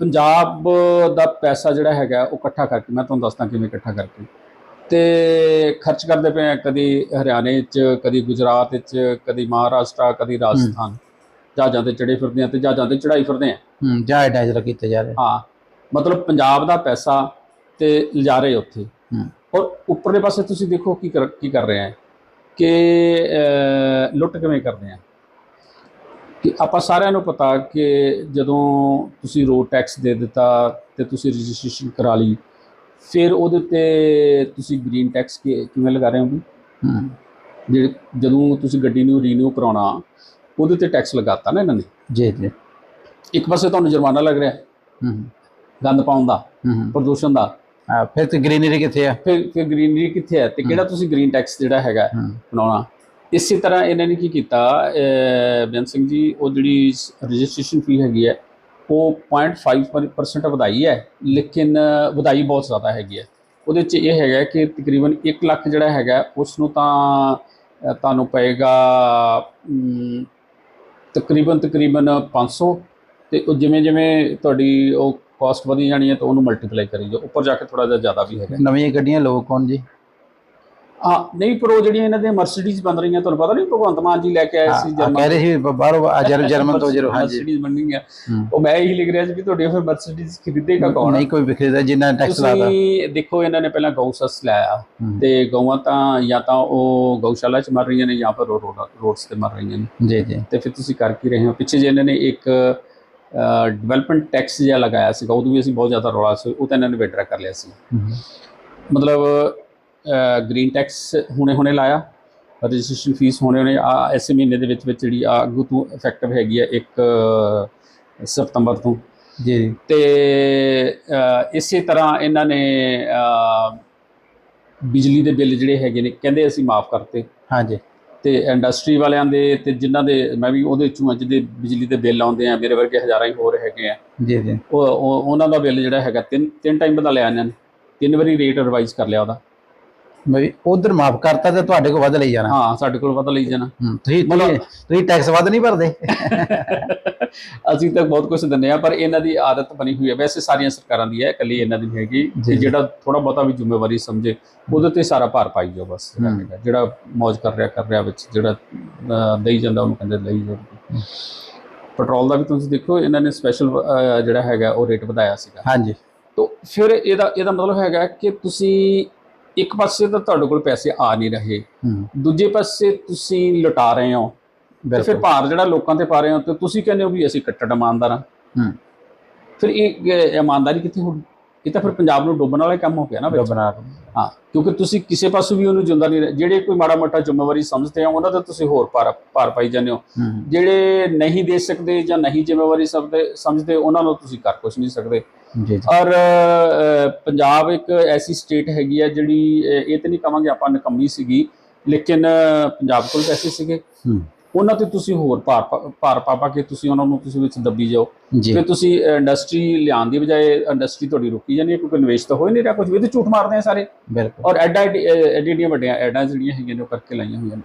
ਪੰਜਾਬ ਦਾ ਪੈਸਾ ਜਿਹੜਾ ਹੈਗਾ ਉਹ ਇਕੱਠਾ ਕਰਕੇ ਮੈਂ ਤੁਹਾਨੂੰ ਦੱਸਦਾ ਕਿਵੇਂ ਇਕੱਠਾ ਕਰਕੇ। ਤੇ ਖਰਚ ਕਰਦੇ ਪਏ ਕਦੀ ਹਰਿਆਣੇ 'ਚ ਕਦੀ ਗੁਜਰਾਤ 'ਚ ਕਦੀ ਮਹਾਰਾਸ਼ਟਰ ਕਦੀ ਰਾਜਸਥਾਨ। ਜਹਾਜ਼ਾਂ ਤੇ ਚੜੇ ਫਿਰਦੇ ਆ ਤੇ ਜਹਾਜ਼ਾਂ ਤੇ ਚੜਾਈ ਫਿਰਦੇ ਆ। ਹੂੰ ਜਹਾਜ਼ ਡਾਇਜ਼ਰ ਕੀਤੇ ਜਾ ਰਹੇ। ਹਾਂ ਮਤਲਬ ਪੰਜਾਬ ਦਾ ਪੈਸਾ ਤੇ ਲਿਜਾ ਰਹੇ ਉੱਥੇ। ਹੂੰ। ਔਰ ਉੱਪਰਲੇ ਪਾਸੇ ਤੁਸੀਂ ਦੇਖੋ ਕੀ ਕਰ ਕੀ ਕਰ ਰਹੇ ਆ। ਕਿ ਲੁੱਟ ਕਿਵੇਂ ਕਰਦੇ ਆ? ਕਿ ਆਪਾਂ ਸਾਰਿਆਂ ਨੂੰ ਪਤਾ ਕਿ ਜਦੋਂ ਤੁਸੀਂ ਰੋਡ ਟੈਕਸ ਦੇ ਦਿੱਤਾ ਤੇ ਤੁਸੀਂ ਰਜਿਸਟ੍ਰੇਸ਼ਨ ਕਰਾ ਲਈ ਫਿਰ ਉਹਦੇ ਤੇ ਤੁਸੀਂ ਗ੍ਰੀਨ ਟੈਕਸ ਕਿਵੇਂ ਲਗਾ ਰਹੇ ਹੋ। ਵੀ ਜਿਹੜੇ ਜਦੋਂ ਤੁਸੀਂ ਗੱਡੀ ਨੂੰ ਰੀਨਿਊ ਕਰਾਉਣਾ ਉਹਦੇ ਤੇ ਟੈਕਸ ਲਗਾਤਾ ਨਾ ਇਹਨਾਂ ਨੇ? ਜੀ ਜੀ। ਇੱਕ ਪਾਸੇ ਤੁਹਾਨੂੰ ਜੁਰਮਾਨਾ ਲੱਗ ਰਿਹਾ। ਹੂੰ। ਗੰਦ ਪਾਉਣ ਦਾ ਹੂੰ। ਪ੍ਰਦੂਸ਼ਣ ਦਾ। ਆ ਫਿਰ ਤੇ ਗ੍ਰੀਨਰੀ ਕਿੱਥੇ ਆ? ਫਿਰ ਫਿਰ ਗ੍ਰੀਨਰੀ ਕਿੱਥੇ ਹੈ ਤੇ ਕਿਹੜਾ ਤੁਸੀਂ ਗ੍ਰੀਨ ਟੈਕਸ ਜਿਹੜਾ ਹੈਗਾ ਬਣਾਉਣਾ? ਇਸੇ ਤਰ੍ਹਾਂ ਇਹਨਾਂ ਨੇ ਕੀ ਕੀਤਾ ਬੇਅੰਤ ਸਿੰਘ ਜੀ ਉਹ ਜਿਹੜੀ ਰਜਿਸਟ੍ਰੇਸ਼ਨ ਫੀ ਹੈਗੀ ਹੈ ਉਹ 0.5% ਵਧਾਈ ਹੈ ਲੇਕਿਨ ਵਧਾਈ ਬਹੁਤ ਜ਼ਿਆਦਾ ਹੈਗੀ ਹੈ। ਉਹਦੇ ਚ ਇਹ ਹੈਗਾ ਕਿ ਤਕਰੀਬਨ 1 ਲੱਖ ਜਿਹੜਾ ਹੈਗਾ ਉਸ ਨੂੰ ਤਾਂ ਤੁਹਾਨੂੰ ਪਏਗਾ ਅਮ, ਤਕਰੀਬਨ ਤਕਰੀਬਨ 500 ਤੇ ਉਹ ਜਿਵੇਂ ਜਿਵੇਂ ਤੁਹਾਡੀ ਉਹ ਕਾਸਟ ਵਧੀ ਜਾਣੀ ਹੈ ਤਾਂ ਉਹਨੂੰ ਮਲਟੀਪਲਾਈ ਕਰੀ ਜਾਓ। ਉੱਪਰ ਜਾ ਕੇ ਥੋੜਾ ਜਿਹਾ ਜ਼ਿਆਦਾ ਵੀ ਹੈਗਾ। ਨਵੀਆਂ ਗੱਡੀਆਂ ਲੋਕ ਕੌਣ ਜੀ? ਹਾਂ ਨਹੀਂ ਪਰ ਉਹ ਜਿਹੜੀਆਂ ਇਹਨਾਂ ਦੀਆਂ ਮਰਸੀਡੀਜ਼ ਬਣ ਰਹੀਆਂ ਤੁਹਾਨੂੰ ਪਤਾ ਨਹੀਂ ਭਗਵੰਤ ਮਾਨ ਜੀ ਲੈ ਕੇ ਆਏ ਸੀ ਆ ਕਹਿ ਰਹੇ ਸੀ ਵੀ ਬਾਹਰੋਂ ਆ ਜਰ- ਜਰਮਨ ਤੋਂ ਜਰੋ ਹਾਂਜੀ। ਮਰਸੀਡੀਜ਼ ਬਣਨੀਆਂ ਹੂੰ। ਉਹ ਮੈਂ ਇਹੀ ਲਿਖ ਰਿਹਾ ਸੀ ਕਿ ਤੁਹਾਡੇ ਫਿਰ ਮਰਸੀਡੀਜ਼ ਖਰੀਦੇਗਾ ਕੌਣ? ਨਹੀਂ ਕੋਈ ਵਿਖਰੇਦਾ ਜਿੰਨਾ ਟੈਕਸ ਲਾਦਾ ਤੁਸੀਂ ਦੇਖੋ ਇਹਨਾਂ ਨੇ ਪਹਿਲਾਂ ਗਊਸਸ ਲਾਇਆ। ਤੇ ਗਊਆਂ ਤਾਂ ਜਾਂ ਤਾਂ ਉਹ ਗਊਸ਼ਾਲਾ 'ਚ ਮਰ ਰਹੀਆਂ ਨੇ ਜਾਂ ਫਿਰ ਰੋਡ ਰੋਡਸ ਤੇ ਮਰ ਰਹੀਆਂ ਨੇ। ਜੀ ਜੀ। ਤੇ ਫਿਰ ਤੁਸੀਂ ਕਰ ਕੀ ਰਹੇ ਹੋ? ਪਿੱਛੇ ਜੇ ਇਹਨਾਂ ਨੇ ਇੱਕ ਡਿਵੈਲਪਮੈਂਟ ਟੈਕਸ ਜਿਹਾ ਲਗਾਇਆ ਸੀਗਾ ਉਦੋਂ ਵੀ ਅਸੀਂ ਬਹੁਤ ਜ਼ਿਆਦਾ ਰੌਲਾ ਸੀ ਉਹ ਤਾਂ ਇਹਨਾਂ ਨੇ ਵਿਡਰਾ ਕਰ ਲਿਆ ਸੀ। ਮਤਲਬ ਗ੍ਰੀਨ ਟੈਕਸ ਹੁਣੇ ਹੁਣੇ ਲਾਇਆ। ਰਜਿਸਟ੍ਰੇਸ਼ਨ ਫੀਸ ਹੁਣੇ ਹੁਣੇ ਆ ਐਸੇ ਮਹੀਨੇ ਦੇ ਵਿੱਚ ਵਿੱਚ ਜਿਹੜੀ ਆ ਅੱਗੋਂ ਤੋਂ ਇਫੈਕਟਿਵ ਹੈਗੀ ਹੈ 1 ਸਤੰਬਰ ਤੋਂ। ਜੀ। ਤੇ ਇਸੇ ਤਰ੍ਹਾਂ ਇਹਨਾਂ ਨੇ ਬਿਜਲੀ ਦੇ ਬਿੱਲ ਜਿਹੜੇ ਹੈਗੇ ਨੇ ਕਹਿੰਦੇ ਅਸੀਂ ਮਾਫ ਕਰਤੇ। ਹਾਂਜੀ। ਤੇ ਇੰਡਸਟਰੀ ਵਾਲਿਆਂ ਦੇ ਤੇ ਜਿਨ੍ਹਾਂ ਦੇ ਮੈਂ ਵੀ ਉਹਦੇ ਚੋਂ ਅੱਜ ਦੇ ਬਿਜਲੀ ਦੇ ਬਿੱਲ ਆਉਂਦੇ ਆ ਮੇਰੇ ਵਰਗੇ ਹਜ਼ਾਰਾਂ ਹੀ ਹੋਰ ਹੈਗੇ ਆ। ਜੀ ਜੀ। ਉਹ ਉਹ- ਉਹਨਾਂ ਦਾ ਬਿੱਲ ਜਿਹੜਾ ਹੈਗਾ ਤਿੰਨ ਤਿੰਨ ਟਾਈਮ ਬਦਲਿਆ ਇਹਨਾਂ ਨੇ। ਤਿੰਨ ਵਾਰੀ ਰੇਟ ਰਿਵਾਈਜ਼ ਕਰ ਲਿਆ ਉਹਦਾ। ਮੈਂ ਉਧਰ ਮਾਫ ਕਰਤਾ ਤੇ ਤੁਹਾਡੇ ਕੋਲ ਵੱਧ ਲਈ ਜਾਣਾ। ਹਾਂ ਸਾਡੇ ਕੋਲ ਪਤਾ ਲਈ ਜਾਣਾ। ਹੂੰ ਤੁਸੀਂ ਮਤਲਬ- ਤੁਸੀਂ- ਤੁਸੀਂ ਟੈਕਸ ਵੱਧ ਨਹੀਂ ਭਰਦੇ। ਅਸੀਂ ਤਾਂ ਬਹੁਤ ਕੁਝ ਦਿੰਦੇ ਆ ਪਰ ਇਹਨਾਂ ਦੀ ਆਦਤ ਬਣੀ ਹੋਈ ਹੈ। ਵੈਸੇ ਸਾਰੀਆਂ ਸਰਕਾਰਾਂ ਦੀ ਹੈ ਇਕੱਲੀ ਇਹਨਾਂ ਦੀ ਨਹੀਂ ਹੈਗੀ। ਜੀ। ਜਿਹੜਾ ਥੋੜਾ ਬਹੁਤਾ ਵੀ ਜ਼ਿੰਮੇਵਾਰੀ ਸਮਝੇ ਉਹਦੇ ਤੇ ਸਾਰਾ ਭਾਰ ਪਾਈ ਜਾਓ ਬਸ। ਜਿਹੜਾ ਮौज ਕਰ ਰਿਹਾ ਕਰ ਰਿਹਾ ਵਿੱਚ ਜਿਹੜਾ ਅਹ, ਦੇਈ ਜਾਂਦਾ ਉਹਨੂੰ ਕਹਿੰਦੇ ਲਈ ਜਾਓ। ਪੈਟਰੋਲ ਦਾ ਵੀ ਤੁਸੀਂ ਦੇਖੋ ਇਹਨਾਂ ਨੇ ਸਪੈਸ਼ਲ ਜਿਹੜਾ ਹੈਗਾ ਉਹ ਰੇਟ ਵਧਾਇਆ ਸੀਗਾ। ਹਾਂਜੀ। ਤਾਂ ਫਿਰ ਇਹਦਾ ਇਹਦਾ ਮਤਲਬ ਹੈਗਾ ਕਿ ਤੁਸੀਂ ਇੱਕ ਪਾਸੇ ਤਾਂ ਤੁਹਾਡੇ ਕੋਲ ਪੈਸੇ ਆ ਨਹੀਂ ਰਹੇ। ਦੂਜੇ ਪਾਸੇ ਤੁਸੀਂ ਲੁਟਾ ਰਹੇ ਹੋ। ਤੇ ਫਿਰ ਭਾਰ ਜਿਹੜਾ ਲੋਕਾਂ ਤੇ ਪਾ ਰਹੇ ਹੋ ਤੇ ਤੁਸੀਂ ਕਹਿੰਦੇ ਹੋ ਵੀ ਅਸੀਂ ਕੱਟੜ ਇਮਾਨਦਾਰ। ਹਾਂ। ਫਿਰ ਇਹ ਇਮਾਨਦਾਰੀ ਕਿੱਥੇ ਹੋਣੀ ਇਹ ਤਾਂ ਫਿਰ ਪੰਜਾਬ ਨੂੰ ਡੁੱਬਣ ਵਾਲਾ ਕੰਮ ਹੋ ਗਿਆ ਨਾ ਵਿੱਚ। ਬਣਾ ਹਾਂ ਕਿਉਂਕਿ ਤੁਸੀਂ ਕਿਸੇ ਪਾਸੋਂ ਵੀ ਉਹਨੂੰ ਜਿੰਦਾ ਨਹੀਂ ਜਿਹੜੇ ਕੋਈ ਮਾੜਾ ਮੋਟਾ ਜ਼ਿੰਮੇਵਾਰੀ ਸਮਝਦੇ ਆ ਉਹਨਾਂ ਤੇ ਤੁਸੀਂ ਹੋਰ ਭਾਰ ਭਾਰ ਪਾਈ ਜਾਂਦੇ ਹੋ। ਜਿਹੜੇ ਨਹੀਂ ਦੇ ਸਕਦੇ ਜਾਂ ਨਹੀਂ ਜ਼ਿੰਮੇਵਾਰੀ ਸਮਝਦੇ ਸਮਝਦੇ ਉਹਨਾਂ ਨੂੰ ਤੁਸੀਂ ਕਰ ਕੁਝ ਨਹੀਂ ਸਕਦੇ। ਜੀ ਜੀ। ਔਰ ਪੰਜਾਬ ਇੱਕ ਐਸੀ ਸਟੇਟ ਹੈਗੀ ਹੈ ਜਿਹੜੀ ਇਹ ਤੇ ਨਹੀਂ ਕਵਾਂਗੇ ਆਪਾਂ ਨਕੰਮੀ ਸੀਗੀ ਲੇਕਿਨ ਪੰਜਾਬ ਕੋਲ ਪੈਸੇ ਸੀਗੇ। ਹੂੰ। ਉਹਨਾਂ ਤੇ ਤੁਸੀਂ ਹੋਰ ਭਾਰ ਪਾ- ਭਾਰ ਪਾ ਪਾ ਕੇ ਤੁਸੀਂ ਉਹਨਾਂ ਨੂੰ ਤੁਸੀਂ ਵਿੱਚ ਦੱਬੀ ਜਾਓ। ਜੀ। ਫਿਰ ਤੁਸੀਂ ਇੰਡਸਟਰੀ ਲਿਆਉਣ ਦੀ ਬਜਾਏ ਇੰਡਸਟਰੀ ਤੁਹਾਡੀ ਰੁਕੀ ਜਾਂਦੀ ਹੈ ਕਿਉਂਕਿ ਨਿਵੇਸ਼ ਤਾਂ ਹੋ ਹੀ ਨਹੀਂ ਰਿਹਾ ਕੁਝ ਵੀ ਤੇ ਝੂਠ ਮਾਰਦੇ ਆ ਸਾਰੇ। ਬਿਲਕੁਲ। ਔਰ ਐਡਾ ਐਡੀਆਂ ਵੱਡੀਆਂ ਐਡਾਂ ਜਿਹੜੀਆਂ ਹੈਗੀਆਂ ਨੇ ਉਹ ਕਰਕੇ ਲਾਈਆਂ ਹੋਈਆਂ ਨੇ।